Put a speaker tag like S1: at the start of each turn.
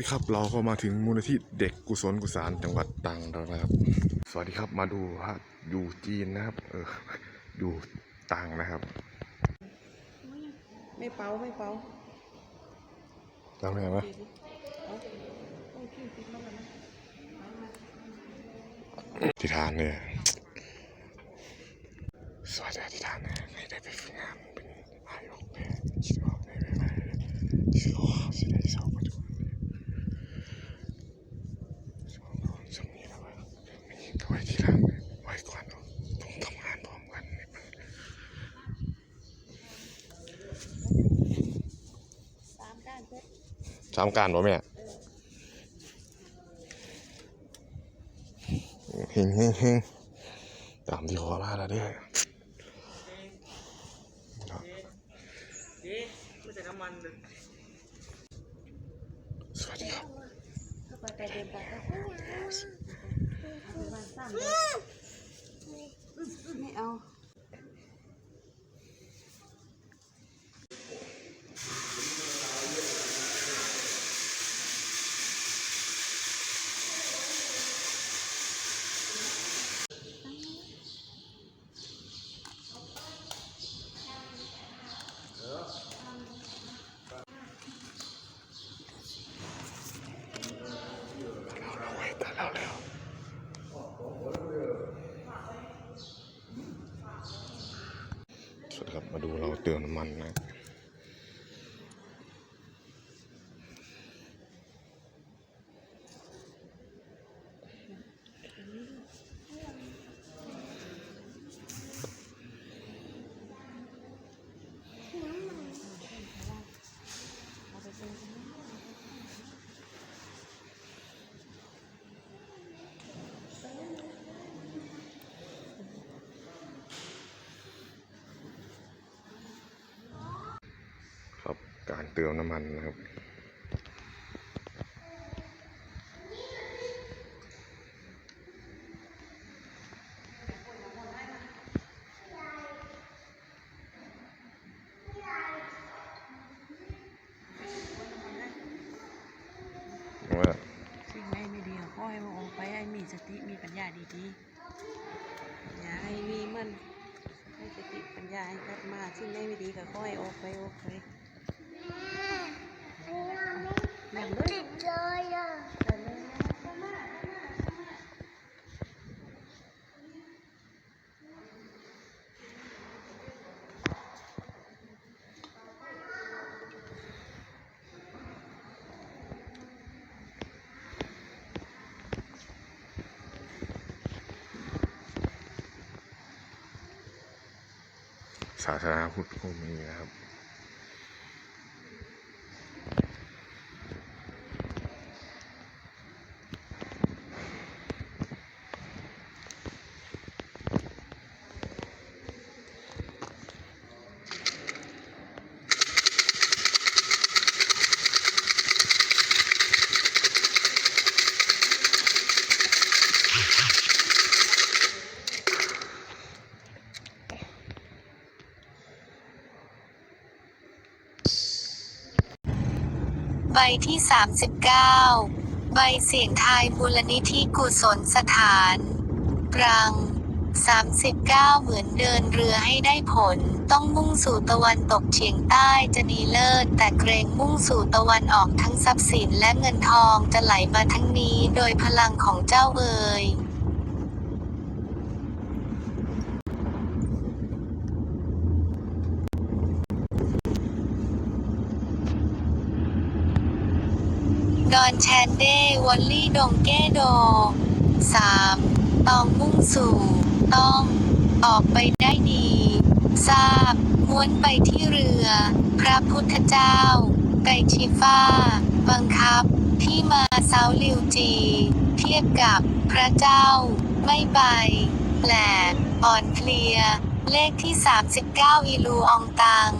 S1: ดีครับเราก็มาถึงมูลนิธิเด็กกุศลกุศลจังหวัดตรังแล้วนะครับ สวัสดีครับมาดูฮะอยู่จีนนะครับ เอออยู่ตรังนะครับ
S2: ไม่เป่าไม่เป่า
S1: จำได้ไหม
S2: เอาโอ้ยพี่ปิดมาแล้วนะเอามา
S1: ทิฐานเนี่ยสวัสดีทิฐานเนี่ยไม่ได้ไปฝึกงานเป็นอายกเนี่ยคิดว่าไม่ไม่ไม่คิดว่าจะได้สอบมาดูช่วงนี้แล้วว่าไม่ก็ไว้ทีหลังไว้ก่อนเนาะต้องทำงานพร้อมกันเนี่ยมัน
S2: สามด้านเพชร
S1: สามการป่ะแม่เฮงเฮงเฮงตามที่ขอมาแล้วเด้อ
S3: เลย
S1: สวัสดีครับ
S2: เข้าไปไปเดินไปก็เอาไปวางสามด้านไม่เอา
S1: เราไว้แต่เราแล้ว สวัสดีครับ มาดูเราเติมน้ำมันนะ
S2: เอาไปเป็น
S1: ครับ การเติมน้ำมันนะครับ ว่า
S2: สิ่งไหนไม่ดีก็ให้มันออกไปให้มีสติมีปัญญาดีๆอย่าให้มีมันให้สติปัญญาให้กลับมาสิ่งไหนไม่ดีก็ค่อยออกไปออกไป นั่งเลย
S4: เลยอะ
S2: นั่งเลยนะเข้า
S1: สาธารณพุทธก็มีนะครับ
S5: ใบที่ 39 ใบเสียงทายมูลนิธิกุศลสถานตรัง 39 เหมือนเดินเรือให้ได้ผล ต้องมุ่งสู่ตะวันตกเฉียงใต้จะดีเลิศ แต่เกรงมุ่งสู่ตะวันออกทั้งทรัพย์สินและเงินทองจะไหลมาทั้งนี้โดยพลังของเจ้าเอ่ย ดอนแชนเดวอลลี่ดงเก้โด 3. ตองมุ่งสู่ต้อง ออกไปได้ดี ทราบม้วนไปที่เรือ พระพุทธเจ้า ไกชิฟ้า บังคับ ที่มาเซาลิวจี เทียบกับพระเจ้า ไม่ใบแหลกอ่อนเพลีย เลขที่ 39อีลูอองตัง